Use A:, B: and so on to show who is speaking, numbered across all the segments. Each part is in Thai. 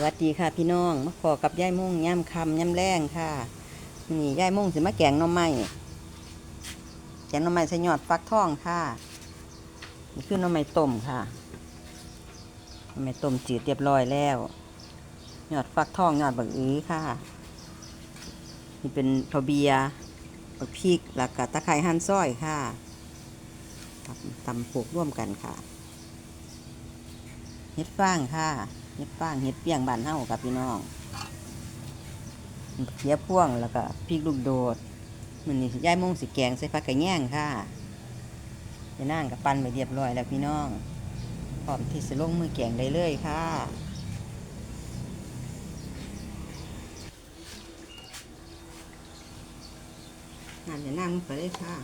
A: สวัสดีค่ะพี่น้องมาขอกับย่ายมุ่งย่ำคำย่ำแรงค่ะนี่ย่ายมุ่งสิมาแกงน่อไม้แกงน่อไม้ใส่ยอดฟักทองค่ะนี่คือน่อไม้ต้มค่ะน่อไม้ต้มจืดเรียบร้อยแล้วยอดฟักทองยอดบักอื้อค่ะ นี่เป็นข้าวเบียบักพริกแล้วก็ตะไคร้หั่นซอยค่ะตำตำโขลกร่วมกันค่ะเฮ็ดฟางค่ะ เฮ็ดฟางเฮ็ดเปียงบานเฮากับพี่น้องเขียพ่วงแล้วก็พริกลูกโดดมันนี่ย่ายมงสิแกงใส่ผักกระแยงค่ะจะนั่งกับปั้นไปเรียบร้อยแล้วพี่น้องพร้อมที่จะลงมือแกงได้เลยค่ะงานจะนั่งไปเลยค่ะ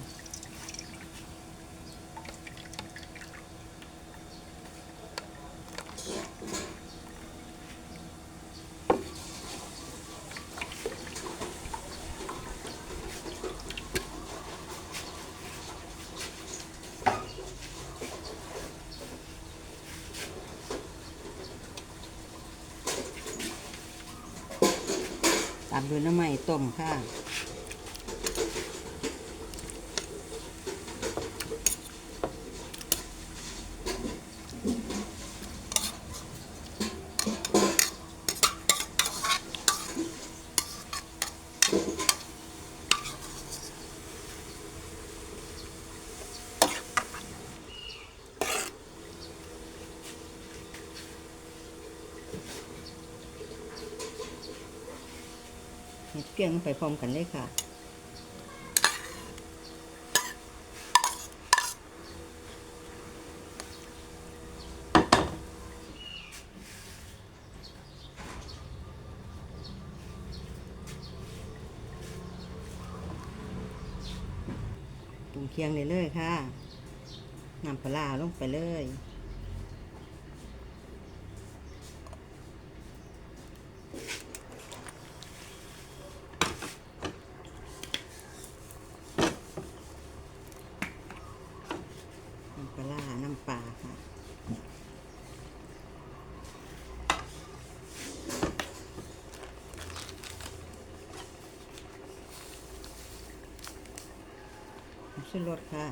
A: ตามด้วยน้ำมันต้มค่ะ เห็ดเปียงไปพร้อมกันเลยค่ะปรุงเคียงเลยเลยค่ะนำปลาลงไปเลย น้ำปลาร้าน้ำปลาค่ะ ชุดรสค่ะ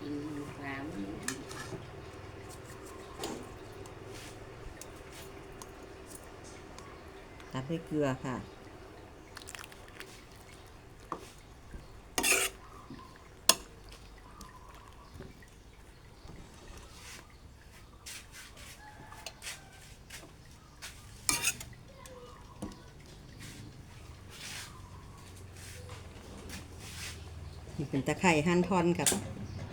B: กินปลาไม่ได้
A: ตัดด้วยเกลือค่ะ เป็นตะไคร่หั่นทอนกับ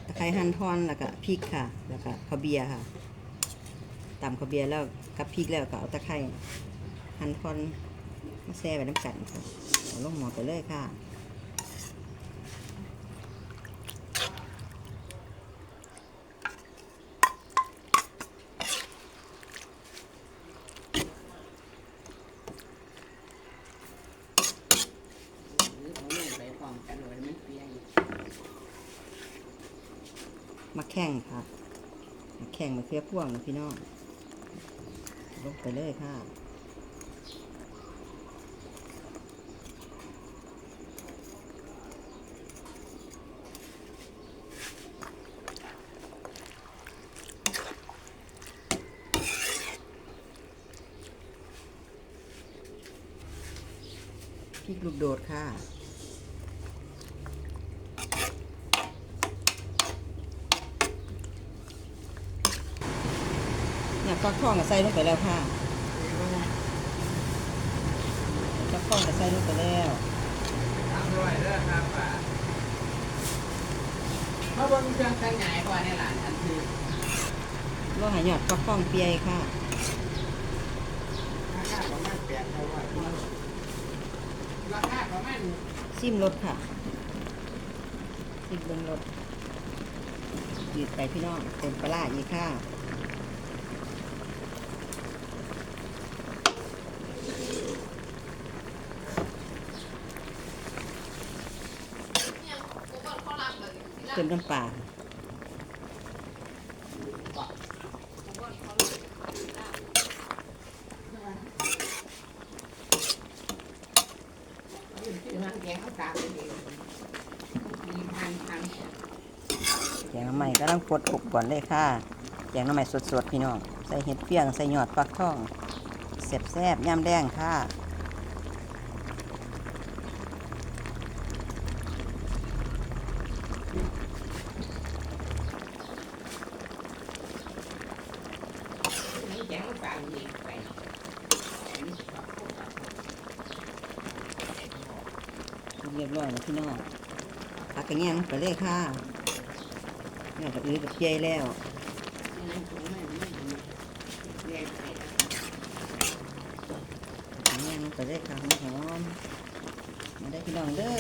A: ตะไคร่หั่นทอนแล้วก็พริกค่ะ แล้วก็ข้าวเบียร์ค่ะตำข้าวเบียร์แล้วกับพริกแล้วก็เอาตะไคร่หั่นทอนมาแซ่ไปน้ำกันค่ะเอาลงหม้อไปเลยค่ะ
B: หรือเอาลูกไปพร้อมกันเลยมันเปรี้ยว
A: มาแข่งค่ะมาแข่งมาเฟี้ยพ่วงนะพี่น้องลงไปเลยค่ะพริกลูกโดดค่ะ เนี่ย ฟักทองกับใส่ลงไปแล้วค่ะฟักทองกับใส่ลงไปแล้ว
B: สามร้อยเด้อครับป่าเพราะว่ามีเครื่องแต่งงานกว่าในหลานอันคือ
A: รอใหายอดฟักทองเปียค่ะ
B: ราคาประมาณแปดเท่าไหร่ราคาประมาณ
A: ซิมรสค่ะ ซิมเบิ้งรสยืดไปพี่น้องเต็มปลาร้าอีกค่ะ ติมน้ำปลา
B: คือมันแกงข้าวสารเองมีพันพัน
A: แกงน้ำใหม่ก็ต้องปดอบก่อนเลยค่ะแกงน้ำใหม่สดๆ พี่น้อง ใส่เห็ดเฟียง ใส่หยอดฟักทองแซ่บแซบย่ำแดงค่ะ
B: นี่แกงข้าวสารเองไป
A: เร้อยแล้วพี่น้องผักกระเงี้ยงไปเลยค่ะเนี่ยก็อื้อกับเจียแล้ว
B: แยก
A: ระเงี้ยงไปเลยค่ะหอมๆมาได้พี่น้องเด้อ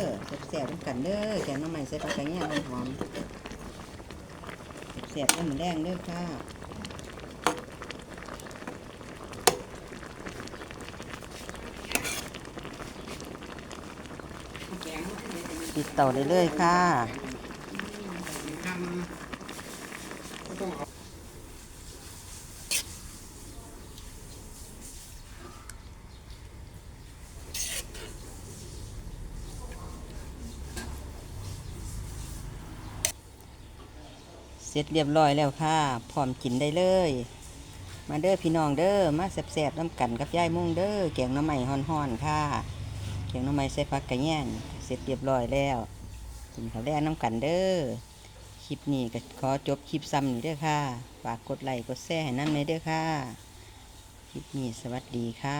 A: แซ่บๆด้วยกันเด้อแกงน้ำใหม่ใส่ผักกระเงี้ยงหอมแซ่บๆแล้วมันแดงเด้อค่ะ
B: แกง
A: ปิดเตาได้เลยค่ะ
B: เส
A: ร็จเรียบร้อยแล้วค่ะ พร้อมกินได้เลย มาเด้อพี่น้องเด้อ มาแซ่บๆน้ำกันกับยายมุ่งเด้อ แกงน้ำใหม่ฮ้อนๆค่ะ งน้ำใหม่ใส่ผักกระแยงเสร็จเรียบร้อยแล้วกินข้าวแดงน้ำกันเด้อคลิปนี้ก็ขอจบคลิปซ้ำนี้เด้อค่ะฝากกดไลค์กดแชร์ให้น้ำในเด้อค่ะ คลิปนี้สวัสดีค่ะ